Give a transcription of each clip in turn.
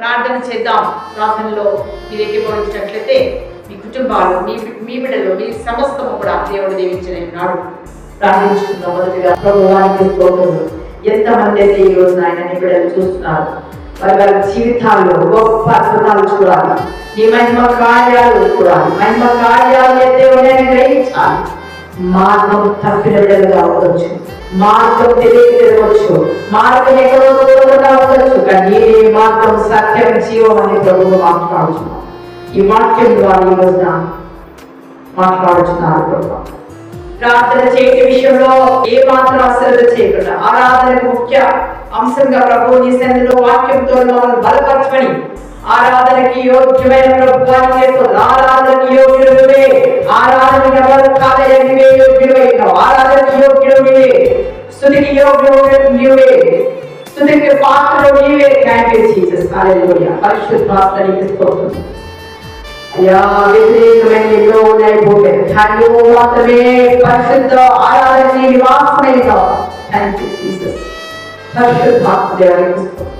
ప్రార్థన చేద్దాం. ప్రార్థనలో మీరు ఎక్కిపోయించినట్లయితే మీ కుటుంబాలు మీ మీ బిడ్డలు మీ సమస్తము కూడా దేవుడు దీవించిన నాడు ప్రార్థించుకుందాం మొదటిగా. ప్రభువానికి స్తోత్రములు. ఎంతమంది అయితే ఈ రోజు ఆయన నీ బిడ్డలు చూస్తున్నారు? వారి వారి జీవితాల్లో గొప్ప అద్భుతాలు చూడాలి. నీ మహిమ కార్యాలు చూడాలి. మహిమ కార్యాలు అయితే ఉన్నాయని గ్రహించాలి. మార్గం తప్పిన బిడ్డలుగా ఉండొచ్చు. మార్గం తెలియకపోవచ్చు మార్గం ఎక్కడో దూరంగా ఉండొచ్చు. కానీ ఏ మార్గం సత్యం జీవం అని ప్రభువు మాట్లాడుచున్నాం ఈ వాక్యం ద్వారా ఈ రోజున మాట్లాడుతున్నారు ప్రభు ప్రార్థన చేయటి విషయంలో ఏ మాత్రం అశ్రద్ధ చేయకుండా ఆరాధనకు ముఖ్య అంశంగా ప్రభు నీ సన్నిధిలో వాక్యంతో మమ్మల్ని బలపరచమని ఆరాధనకి యోగ్యమైన ప్రభుత్వానికి ఆరాధనకి యోగ్యుడువే ఆరాధనకి ఎవరు కాదయ్య నీవే యోగ్యుడవే ఆరాధనకి యోగ్యుడు నీవే స్తుతికి యోగ్యుడు నీవే స్తుతికి పాత్రుడు నీవే థ్యాంక్ యూ జీసస్ హల్లెలూయా పరిశుద్ధాత్మ నీకు స్తోత్రం అయ్యా వ్యతిరేకమైన ఎన్నో ఉన్నాయిపోతాయి కానీ నువ్వు మాత్రమే పరిశుద్ధ ఆరాధన నివాసమైనగా థ్యాంక్ యూ జీసస్ పరిశుద్ధాత్మ దేవానికి స్తోత్రం.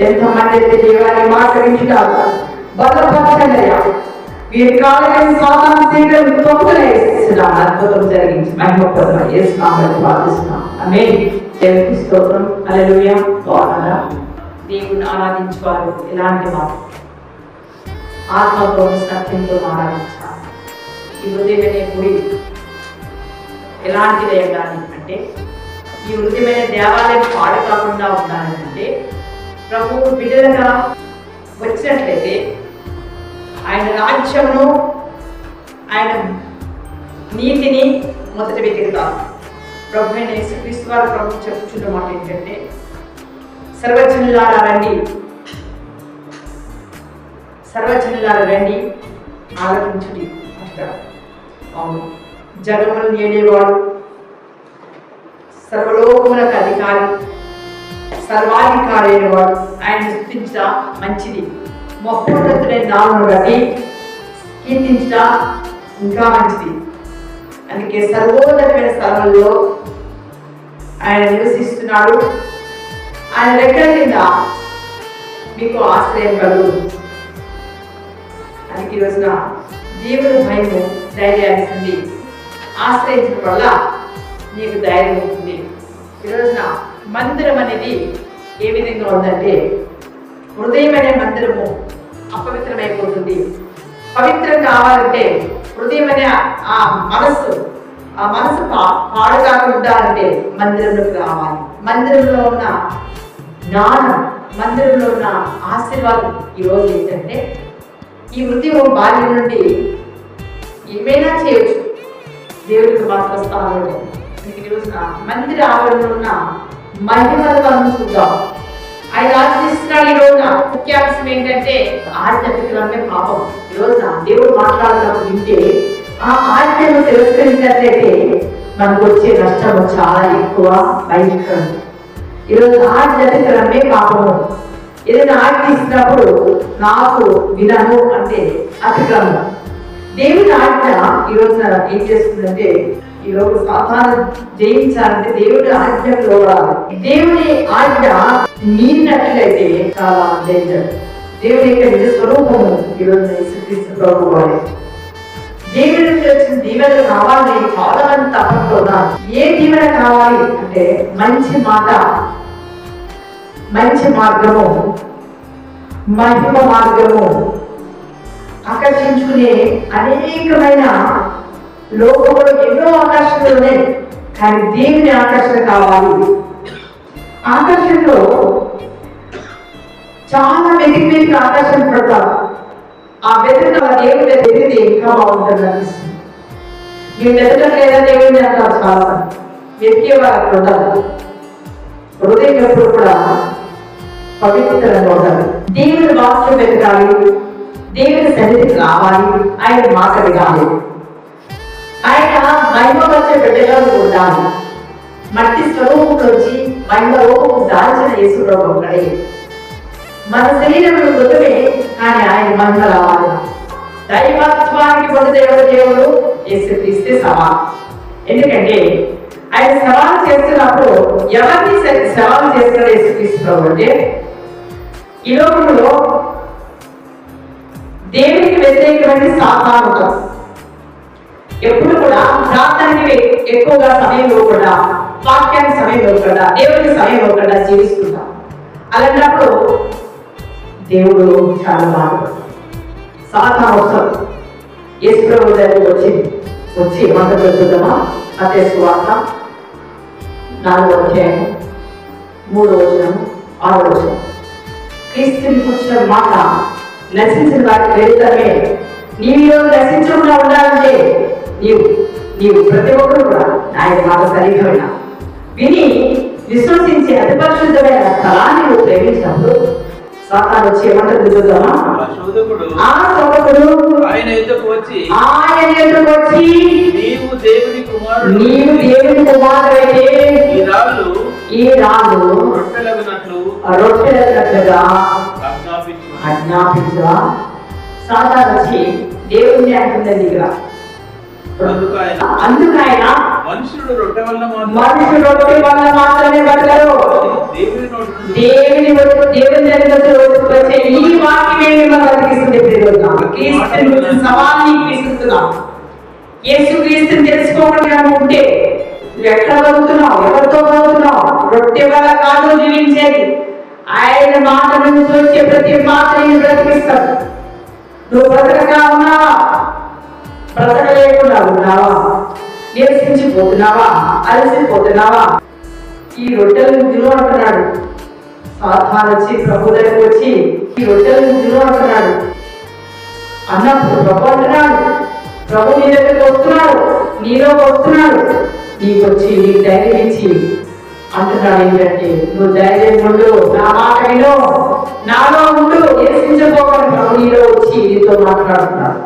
ఎంతమంది అయితే దేవాన్ని మాట వింటున్నారు బలపరచండి అయ్యా వీరి కాలకి సాధారణ శీఘ్రం తొక్కునే ఇస్తున్నాం అద్భుతం జరిగించి మహిమపదం వేస్తున్నామని ప్రార్థిస్తున్నాం. ఆమె దేవునికి స్తోత్రం. అలలుయ బాగున్నారా? దేవుని ఆరాధించేవారు ఎలాంటి మాట ఆత్మతో సత్యంతో ఆరాధించాలి. ఈ హృదయమైన గుడి ఎలాంటిది అంటే ఈ హృదయమైన దేవాలయం పాడు కాకుండా ఉండాలంటే ప్రభువు బిడ్డలుగా వచ్చినట్లయితే ఆయన రాజ్యమును ఆయన నీతిని మొదట వెతుకుతారు ప్రభు అయిన యేసుక్రీస్తు వారు ప్రభు చెప్పుచున్న మాట ఏంటంటే సర్వజనులారా రండి. సర్వజనులారా రండి ఆలోచించుడి అంటారు. అవును. జగములు ఏడేవాడు సర్వలోకములకు అధికారి సర్వాధికారైన వాడు. ఆయన స్థుతించడం మంచిది. మహోన్నతుడైన నామను బట్టి కీర్తించడం ఇంకా మంచిది. అందుకే సర్వోన్నతమైన స్థలంలో ఆయన నివసిస్తున్నాడు. ఆయన రెక్కల కింద మీకు ఆశ్రయం కలుగు. అందుకే ఈ రోజున దేవుడు భయము ధైర్యాన్ని ఆశ్రయించడం వల్ల నీకు ధైర్యం ఉంటుంది ఈ రోజున మందిరం అనేది ఏ విధంగా ఉందంటే హృదయం అనే మందిరము అపవిత్రమైపోతుంది. పవిత్రం కావాలంటే హృదయం అనే ఆ మనస్సు ఆ మనసు పా- పాడు కాకుండా ఉండాలంటే మందిరంలోకి రావాలి. మందిరంలో ఉన్న జ్ఞానం మందిరంలో ఉన్న ఆశీర్వాదం ఈరోజు ఏంటంటే ఈ హృదయం బాల్యం నుండి ఏమైనా చేయొచ్చు. దేవుడికి మాత్రం స్థానంలో ఈరోజు మందిర ఆవరణలో ఉన్న మహిమలు మనం చూద్దాం ఆయన ఆశిస్తున్నాడు ఈ రోజున ముఖ్యాంశం ఏంటంటే ఆధ్యాత్మికమే పాపం. ఈ రోజున దేవుడు మాట్లాడుతున్నప్పుడు వింటే ఆ ఆజ్ఞను తిరస్కరించినట్లయితే మనకు వచ్చే నష్టము చాలా ఎక్కువ భయంకరం. ఈరోజు ఆధ్యాత్మికమే పాపము. ఏదైనా ఆజ్ఞ ఇచ్చినప్పుడు నాకు వినను అంటే అతిక్రమం. దేవుని ఆజ్ఞ ఈ రోజున ఏం చేస్తుందంటే ఈ లోక సాధారణ జయించాలంటే దేవుడి ఆజ్ఞకు లోడాలి దేవుని ఆజ్ఞ మీరినట్లయితే చాలా డేంజర్. దేవుని యొక్క నిజ స్వరూపము ఈరోజు రోజున ప్రభు దేవుడి నుంచి వచ్చిన దీవెన కావాలని చాలా మంది తప్పకుండా ఏ దీవెన కావాలి అంటే మంచి మాట మంచి మార్గము మహిమ మార్గము ఆకర్షించుకునే అనేకమైన లోకంలో ఎన్నో ఆకర్షణలు ఉన్నాయి కానీ దేవుని ఆకర్షణ కావాలి. ఆకర్షణలో చాలా వెతికి వెతికి ఆకర్షణ పడతారు ఆ వెతికి దేవుని వెతికితే ఇంకా బాగుంటుంది అనిపిస్తుంది. మేము వెతకట్లేదా దేవుని అంటారు చాలా మంది. వెతికేవారు అక్కడ ఉండదు హృదయం ఎప్పుడు కూడా పవిత్రంగా ఉండాలి. దేవుని వాక్యం వెతకాలి. దేవుని సన్నిధికి రావాలి. ఆయన మాట వినాలి. ఆయన మహిమపరిచే బిడ్డగా ఉండాలి మట్టి స్వరూపంలోంచి మహిమ రూపము దాల్చిన యేసుప్రభు ఒక్కడే. మన శరీరంలో మృతమే కానీ ఆయన మహిమ రావాలి. దైవత్వానికి పొందిన ఎవరు దేవుడు యేసుక్రీస్తే సవాల్ ఎందుకంటే ఆయన సవాల్ చేస్తున్నప్పుడు ఎవరిని స- సవాల్ చేస్తున్నాడు యేసుక్రీస్తు ప్రభు అంటే ఈ లోకంలో దేవునికి వ్యతిరేకమైన సాధారణ ఎప్పుడు కూడా ప్రార్థనకి ఎక్కువగా సమయం ఇవ్వకుండా వాక్యానికి సమయం ఇవ్వకుండా దేవునికి సమయం ఇవ్వకుండా జీవిస్తుంటాం. అలాంటప్పుడు దేవుడు చాలా బాధపడతాడు. సాధన అవసరం యేసు ప్రభు దగ్గరికి వచ్చి వచ్చి మాట పెడుతుందమ్మా అదే స్వార్థ నాలుగో అధ్యాయం మూడో వచనం ఆరో వచనం క్రీస్తునికి వచ్చిన మాట నశించిన వారికి వెళ్తామే నీలో నశించకుండా ఉండాలంటే నీవు నీవు ప్రతి ఒక్కరు కూడా ఆయన మాట సరిగ్గా వినా విని విశ్వసించి అతి పరిశుద్ధమైన స్థలాన్ని నువ్వు ప్రేమించినప్పుడు సాతాను వచ్చి ఏమంటుంది చూద్దామా ఆ శోధకుడు ఆయన వచ్చి ఆయన వచ్చి నీవు దేవుని కుమారుడు. నీవు దేవుని కుమారుడైతే ఈ రాళ్ళు ఈ రాళ్ళు రొట్టెలగినట్లు రొట్టెలగా ఆజ్ఞాపించు ఆజ్ఞాపించవా సాతాను వచ్చి దేవుణ్ణి అందుకు ఆయన అందుకు ఆయన మనుషుడు రొట్టె వల్ల మనుషులు రొట్టె వల్ల మాత్రమే బతకరు. దేవుని దేవుని వచ్చే ఈ వాక్యమే మిమ్మల్ని బతికిస్తుంది. క్రీస్తుని సవాల్ని విసురుతున్నాం యేసు క్రీస్తుని తెలుసుకోకుండా ఉంటే నువ్వు ఎక్కడ బతుకుతున్నావు? ఎవరితో బతుకుతున్నావు? రొట్టె వల్ల కాదు జీవించేది. ఆయన మాట నుంచి వచ్చే ప్రతి మాటని బ్రతికిస్తాడు నువ్వు బ్రతకగా ఉన్నావా? బ్రతకలేకుండా ఉన్నావా? నిరసించిపోతున్నావా అలసిపోతున్నావా? ఈ రొట్టెలను తిను అంటున్నాడు. సాధారణ వచ్చి ప్రభు దగ్గరికి వచ్చి ఈ రొట్టెలను తిను అంటున్నాడు. అన్నప్పుడు ప్రభు అంటున్నాడు ప్రభు నీ దగ్గరికి వస్తున్నాడు నీలో వస్తున్నాడు. నీకు వచ్చి నీకు ధైర్యం ఇచ్చి. అంటున్నాడు ఏంటంటే నువ్వు ధైర్యం ఉండు నా మాట విను. నాలో ఉండు నిరసించబోమని ప్రభు నీలో వచ్చి నీతో మాట్లాడుతున్నాడు.